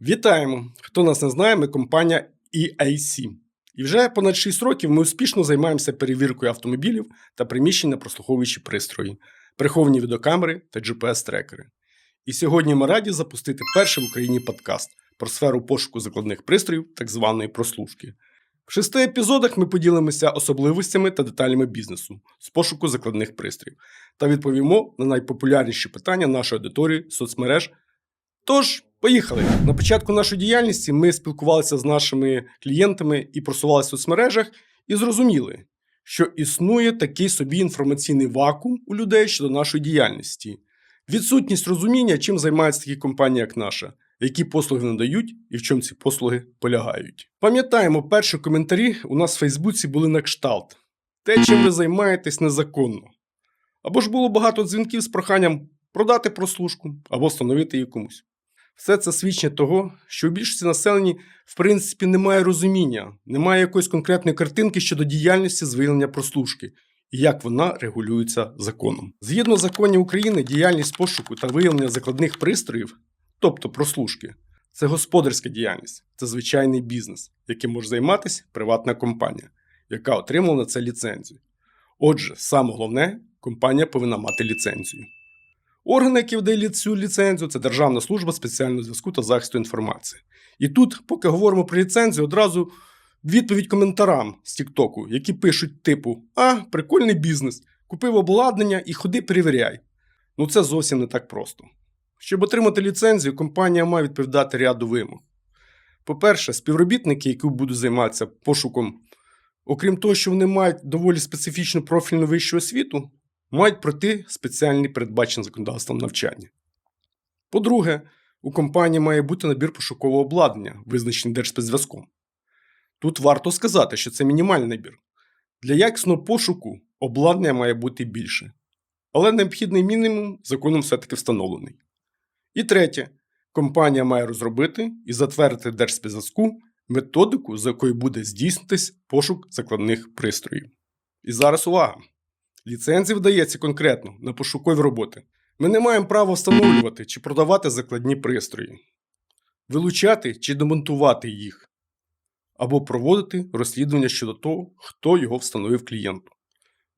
Вітаємо! Хто нас не знає, ми компанія EAC. І вже понад 6 років ми успішно займаємося перевіркою автомобілів та приміщень на прослуховуючі пристрої, приховані відеокамери та GPS-трекери. І сьогодні ми раді запустити перший в Україні подкаст про сферу пошуку закладних пристроїв, так званої прослушки. В шести епізодах ми поділимося особливостями та деталями бізнесу з пошуку закладних пристроїв та відповімо на найпопулярніші питання нашої аудиторії соцмереж. Тож, поїхали! На початку нашої діяльності ми спілкувалися з нашими клієнтами і просувалися в соцмережах, і зрозуміли, що існує такий собі інформаційний вакуум у людей щодо нашої діяльності, відсутність розуміння, чим займаються такі компанії, як наша, які послуги надають і в чому ці послуги полягають. Пам'ятаємо, перші коментарі у нас в Фейсбуці були на кшталт: те, чим ви займаєтесь незаконно. Або ж було багато дзвінків з проханням продати прослушку або встановити її комусь. Все це свідчення того, що у більшості населення в принципі немає розуміння, немає якоїсь конкретної картинки щодо діяльності з виявлення прослушки і як вона регулюється законом. Згідно законів України, діяльність пошуку та виявлення закладних пристроїв, тобто прослушки, це господарська діяльність, це звичайний бізнес, яким може займатися приватна компанія, яка отримала на це ліцензію. Отже, саме головне, компанія повинна мати ліцензію. Органи, які видають цю ліцензію, це Державна служба спеціального зв'язку та захисту інформації. І тут, поки говоримо про ліцензію, одразу відповідь коментарам з Тіктоку, які пишуть типу: А, прикольний бізнес, купив обладнання і ходи перевіряй. Ну це зовсім не так просто. Щоб отримати ліцензію, компанія має відповідати ряду вимог. По-перше, співробітники, які будуть займатися пошуком, окрім того, що вони мають доволі специфічну профільну вищу освіту, мають пройти спеціальні передбачені законодавством навчання. По-друге, у компанії має бути набір пошукового обладнання, визначений Держспецзв'язком. Тут варто сказати, що це мінімальний набір. Для якісного пошуку обладнання має бути більше. Але необхідний мінімум законом все-таки встановлений. І третє, компанія має розробити і затвердити Держспецзв'язку методику, за якою буде здійснитись пошук закладних пристроїв. І зараз увага! Ліцензія вдається конкретно на пошукові роботи. Ми не маємо права встановлювати чи продавати закладні пристрої, вилучати чи демонтувати їх, або проводити розслідування щодо того, хто його встановив клієнту.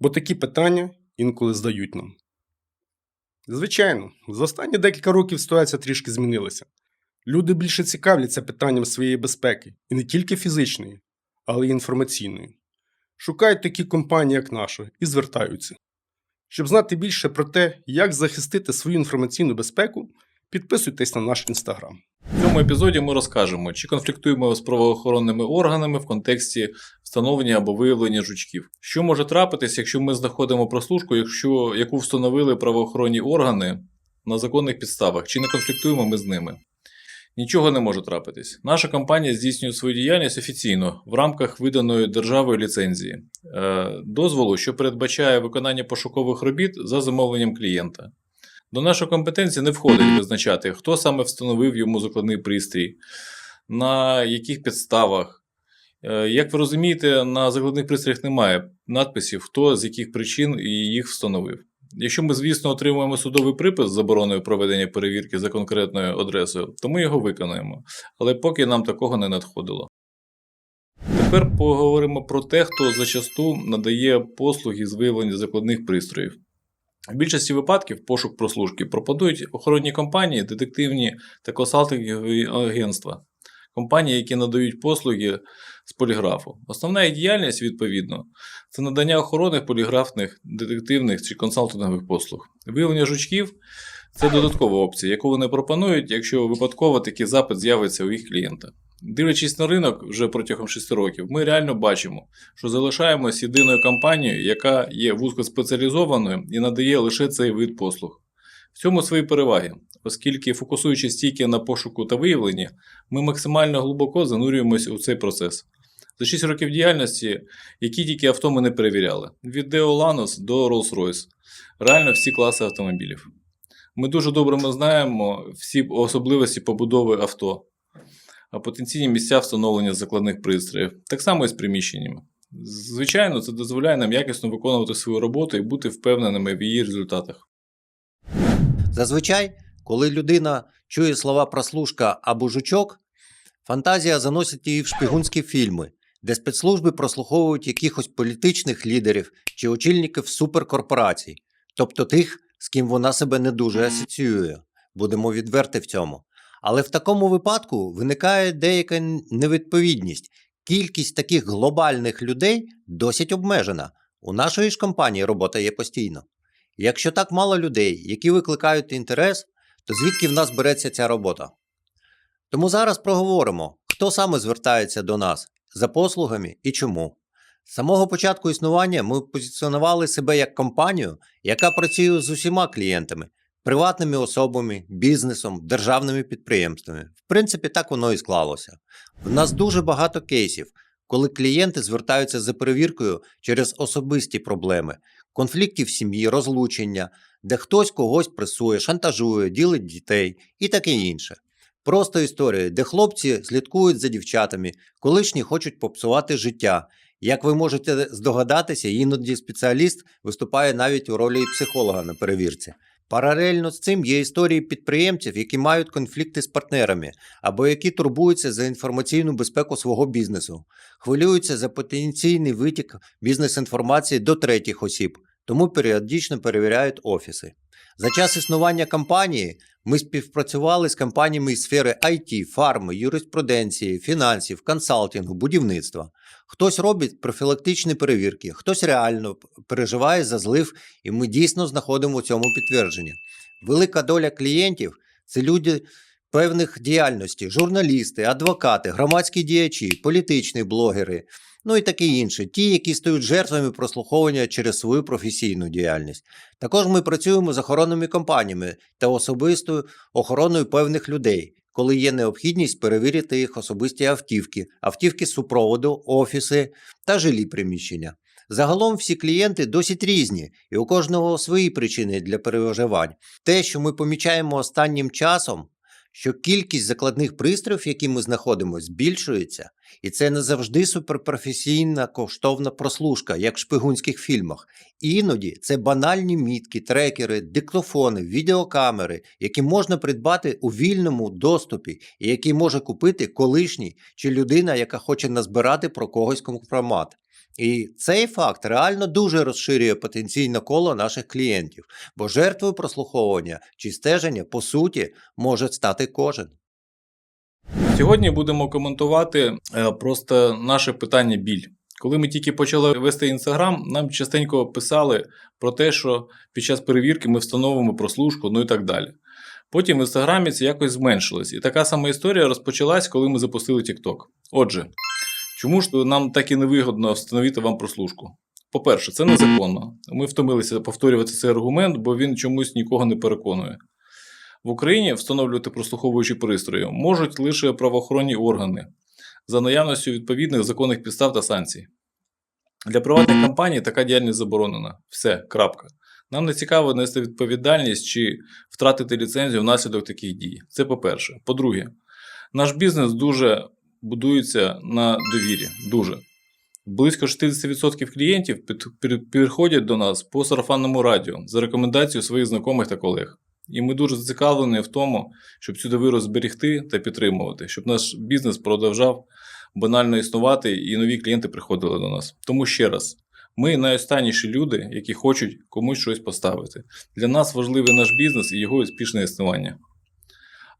Бо такі питання інколи здають нам. Звичайно, за останні декілька років ситуація трішки змінилася. Люди більше цікавляться питанням своєї безпеки, і не тільки фізичної, але й інформаційної шукають такі компанії, як наша, і звертаються. Щоб знати більше про те, як захистити свою інформаційну безпеку, підписуйтесь на наш інстаграм. В цьому епізоді ми розкажемо, чи конфліктуємо з правоохоронними органами в контексті встановлення або виявлення жучків. Що може трапитись, якщо ми знаходимо прослушку, якщо, яку встановили правоохоронні органи на законних підставах, чи не конфліктуємо ми з ними? Нічого не може трапитись. Наша компанія здійснює свою діяльність офіційно в рамках виданої державою ліцензії, е, дозволу, що передбачає виконання пошукових робіт за замовленням клієнта. До нашої компетенції не входить визначати, хто саме встановив йому закладний пристрій, на яких підставах. Е, Як ви розумієте, на закладних пристроях немає надписів, хто з яких причин їх встановив. Якщо ми, звісно, отримуємо судовий припис з забороною проведення перевірки за конкретною адресою, то ми його виконаємо. Але поки нам такого не надходило. Тепер поговоримо про те, хто зачасту надає послуги з виявлення закладних пристроїв. В більшості випадків пошук прослушки пропонують охоронні компанії, детективні та консалтингові агентства, компанії, які надають послуги з поліграфу. Основна їх діяльність, відповідно, це надання охоронних поліграфних, детективних чи консалтингових послуг. Виявлення жучків це додаткова опція, яку вони пропонують, якщо випадково такий запит з'явиться у їх клієнта. Дивлячись на ринок вже протягом 6 років, ми реально бачимо, що залишаємось єдиною компанією, яка є вузькоспеціалізованою і надає лише цей вид послуг. В цьому свої переваги, оскільки фокусуючись тільки на пошуку та виявленні, ми максимально глибоко занурюємося у цей процес. За 6 років діяльності, які тільки авто ми не перевіряли, від Deo Lanos до Rolls-Royce, реально всі класи автомобілів. Ми дуже добре ми знаємо всі особливості побудови авто, а потенційні місця встановлення закладних пристроїв, так само і з приміщеннями. Звичайно, це дозволяє нам якісно виконувати свою роботу і бути впевненими в її результатах. Зазвичай коли людина чує слова прослушка або жучок, фантазія заносить її в шпигунські фільми, де спецслужби прослуховують якихось політичних лідерів чи очільників суперкорпорацій, тобто тих, з ким вона себе не дуже асоціює. Будемо відверти в цьому. Але в такому випадку виникає деяка невідповідність. Кількість таких глобальних людей досить обмежена. У нашої ж компанії робота є постійно. Якщо так мало людей, які викликають інтерес, то звідки в нас береться ця робота? Тому зараз проговоримо, хто саме звертається до нас за послугами і чому. З самого початку існування ми позиціонували себе як компанію, яка працює з усіма клієнтами, приватними особами, бізнесом, державними підприємствами. В принципі, так воно і склалося. В нас дуже багато кейсів, коли клієнти звертаються за перевіркою через особисті проблеми, конфліктів в сім'ї, розлучення, де хтось когось пресує, шантажує, ділить дітей і таке інше. Просто історії, де хлопці слідкують за дівчатами, колишні хочуть попсувати життя. Як ви можете здогадатися, іноді спеціаліст виступає навіть у ролі психолога на перевірці. Паралельно з цим є історії підприємців, які мають конфлікти з партнерами або які турбуються за інформаційну безпеку свого бізнесу, хвилюються за потенційний витік бізнес-інформації до третіх осіб, тому періодично перевіряють офіси. За час існування компанії ми співпрацювали з компаніями із сфери IT, фарми, юриспруденції, фінансів, консалтингу, будівництва. Хтось робить профілактичні перевірки, хтось реально переживає за злив, і ми дійсно знаходимо у цьому підтвердження. Велика доля клієнтів це люди певних діяльностей, журналісти, адвокати, громадські діячі, політичні блогери, ну і таке інше, ті, які стають жертвами прослуховування через свою професійну діяльність. Також ми працюємо з охоронними компаніями та особистою охороною певних людей, коли є необхідність перевірити їх особисті автівки, автівки супроводу, офіси та жилі приміщення. Загалом всі клієнти досить різні, і у кожного свої причини для перевиживань. Те, що ми помічаємо останнім часом, що кількість закладних пристроїв, які ми знаходимо, збільшується, і це не завжди суперпрофесійна коштовна прослушка, як в шпигунських фільмах. Іноді це банальні мітки, трекери, диктофони, відеокамери, які можна придбати у вільному доступі, і які може купити колишній чи людина, яка хоче назбирати про когось компромат. І цей факт реально дуже розширює потенційне коло наших клієнтів, бо жертвою прослуховування чи стеження, по суті, може стати кожен. Сьогодні будемо коментувати е, просто наше питання біль. Коли ми тільки почали вести інстаграм, нам частенько писали про те, що під час перевірки ми встановимо прослушку, ну і так далі. Потім в інстаграмі це якось зменшилось. І така сама історія розпочалась, коли ми запустили TikTok. Отже, чому ж нам так і невигодно встановити вам прослушку? По-перше, це незаконно. Ми втомилися повторювати цей аргумент, бо він чомусь нікого не переконує. В Україні встановлювати прослуховуючі пристрої можуть лише правоохоронні органи за наявністю відповідних законних підстав та санкцій. Для приватних компаній така діяльність заборонена. Все, крапка. Нам не цікаво нести відповідальність чи втратити ліцензію внаслідок таких дій. Це по-перше. По-друге, наш бізнес дуже будується на довірі. Дуже. Близько 60% клієнтів підходять до нас по сарафанному радіо за рекомендацією своїх знайомих та колег. І ми дуже зацікавлені в тому, щоб цю довіру зберегти та підтримувати, щоб наш бізнес продовжав банально існувати і нові клієнти приходили до нас. Тому ще раз, ми найостанніші люди, які хочуть комусь щось поставити. Для нас важливий наш бізнес і його успішне існування.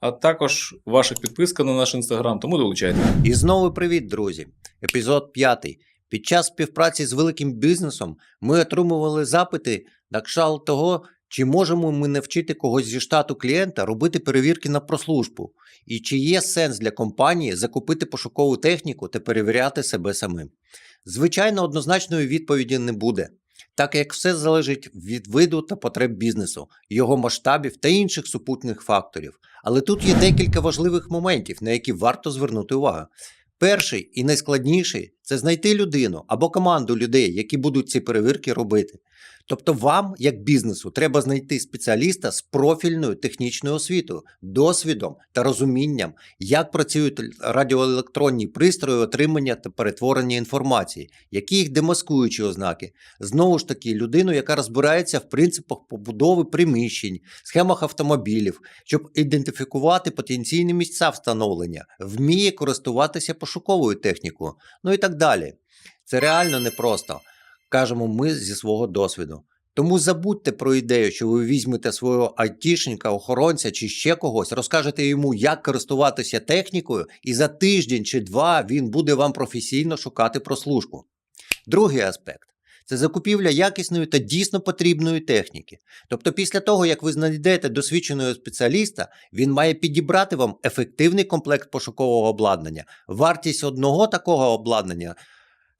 А також ваша підписка на наш інстаграм, тому долучайтесь. І знову привіт, друзі! Епізод 5. Під час співпраці з великим бізнесом ми отримували запити на кшталт того, чи можемо ми навчити когось зі штату клієнта робити перевірки на прослужбу, і чи є сенс для компанії закупити пошукову техніку та перевіряти себе самим. Звичайно, однозначної відповіді не буде, так як все залежить від виду та потреб бізнесу, його масштабів та інших супутних факторів. Але тут є декілька важливих моментів, на які варто звернути увагу. Перший і найскладніший це знайти людину або команду людей, які будуть ці перевірки робити. Тобто вам, як бізнесу, треба знайти спеціаліста з профільною технічною освітою, досвідом та розумінням, як працюють радіоелектронні пристрої отримання та перетворення інформації, які їх демаскуючі ознаки. Знову ж таки, людину, яка розбирається в принципах побудови приміщень, схемах автомобілів, щоб ідентифікувати потенційні місця встановлення, вміє користуватися пошуковою технікою, ну і так далі. Це реально непросто, кажемо ми зі свого досвіду. Тому забудьте про ідею, що ви візьмете свого айтішника, охоронця чи ще когось, розкажете йому, як користуватися технікою, і за тиждень чи два він буде вам професійно шукати прослушку. Другий аспект це закупівля якісної та дійсно потрібної техніки. Тобто, після того, як ви знайдете досвідченого спеціаліста, він має підібрати вам ефективний комплект пошукового обладнання. Вартість одного такого обладнання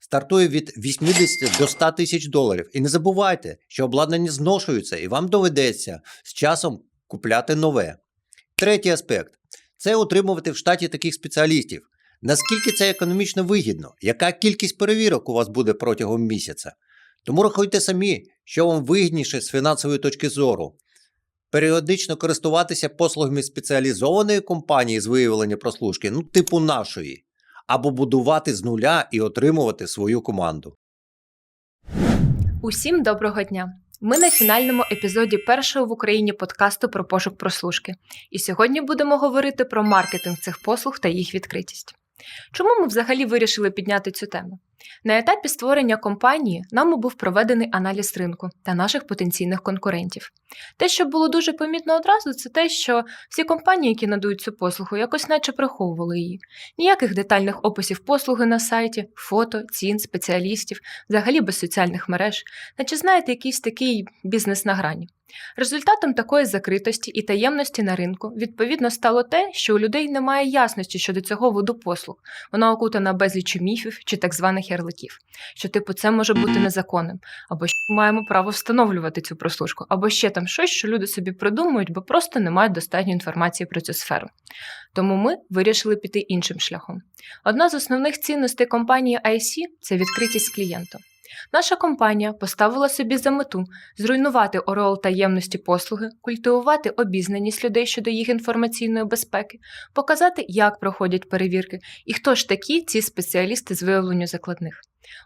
стартує від 80 до 100 тисяч доларів. І не забувайте, що обладнання зношується, і вам доведеться з часом купляти нове. Третій аспект це утримувати в штаті таких спеціалістів. Наскільки це економічно вигідно? Яка кількість перевірок у вас буде протягом місяця? Тому рахуйте самі, що вам вигідніше з фінансової точки зору. Періодично користуватися послугами спеціалізованої компанії з виявлення прослушки, ну, типу нашої, або будувати з нуля і отримувати свою команду. Усім доброго дня! Ми на фінальному епізоді першого в Україні подкасту про пошук прослушки. І сьогодні будемо говорити про маркетинг цих послуг та їх відкритість. Чому ми взагалі вирішили підняти цю тему? На етапі створення компанії нами був проведений аналіз ринку та наших потенційних конкурентів. Те, що було дуже помітно одразу, це те, що всі компанії, які надають цю послугу, якось наче приховували її. Ніяких детальних описів послуги на сайті, фото, цін, спеціалістів, взагалі без соціальних мереж, наче знаєте, якийсь такий бізнес на грані. Результатом такої закритості і таємності на ринку відповідно стало те, що у людей немає ясності щодо цього виду послуг. Вона окутана безліччю міфів чи так званих ярликів, що типу це може бути незаконним, або що ми маємо право встановлювати цю прослушку, або ще там щось, що люди собі придумують, бо просто не мають достатньо інформації про цю сферу. Тому ми вирішили піти іншим шляхом. Одна з основних цінностей компанії IC – це відкритість клієнту. Наша компанія поставила собі за мету зруйнувати ореол таємності послуги, культивувати обізнаність людей щодо їх інформаційної безпеки, показати, як проходять перевірки і хто ж такі ці спеціалісти з виявленню закладних.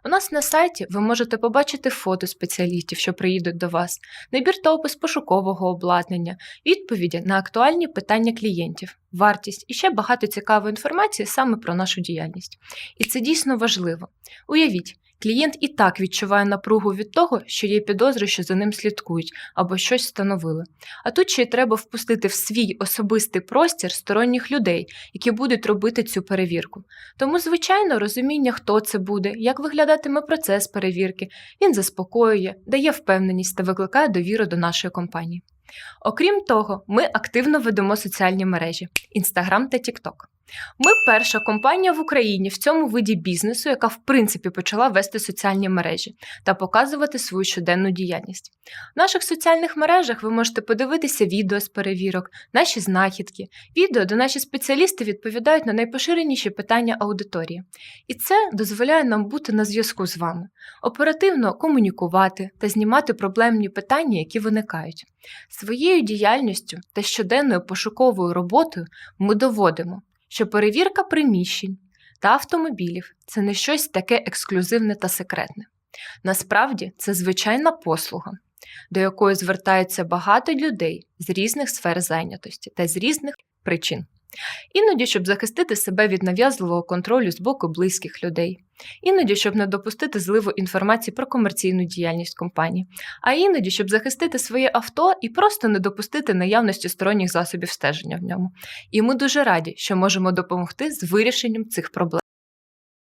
У нас на сайті ви можете побачити фото спеціалістів, що приїдуть до вас, набір та опис пошукового обладнання, відповіді на актуальні питання клієнтів, вартість і ще багато цікавої інформації саме про нашу діяльність. І це дійсно важливо. Уявіть, Клієнт і так відчуває напругу від того, що є підозри, що за ним слідкують або щось встановили. А тут ще й треба впустити в свій особистий простір сторонніх людей, які будуть робити цю перевірку. Тому, звичайно, розуміння, хто це буде, як виглядатиме процес перевірки, він заспокоює, дає впевненість та викликає довіру до нашої компанії. Окрім того, ми активно ведемо соціальні мережі Instagram та TikTok. Ми перша компанія в Україні в цьому виді бізнесу, яка в принципі почала вести соціальні мережі та показувати свою щоденну діяльність. В наших соціальних мережах ви можете подивитися відео з перевірок, наші знахідки, відео, де наші спеціалісти відповідають на найпоширеніші питання аудиторії. І це дозволяє нам бути на зв'язку з вами, оперативно комунікувати та знімати проблемні питання, які виникають. Своєю діяльністю та щоденною пошуковою роботою ми доводимо що перевірка приміщень та автомобілів це не щось таке ексклюзивне та секретне. Насправді це звичайна послуга, до якої звертаються багато людей з різних сфер зайнятості та з різних причин. Іноді, щоб захистити себе від нав'язливого контролю з боку близьких людей, іноді, щоб не допустити зливу інформації про комерційну діяльність компанії, а іноді, щоб захистити своє авто і просто не допустити наявності сторонніх засобів стеження в ньому. І ми дуже раді, що можемо допомогти з вирішенням цих проблем.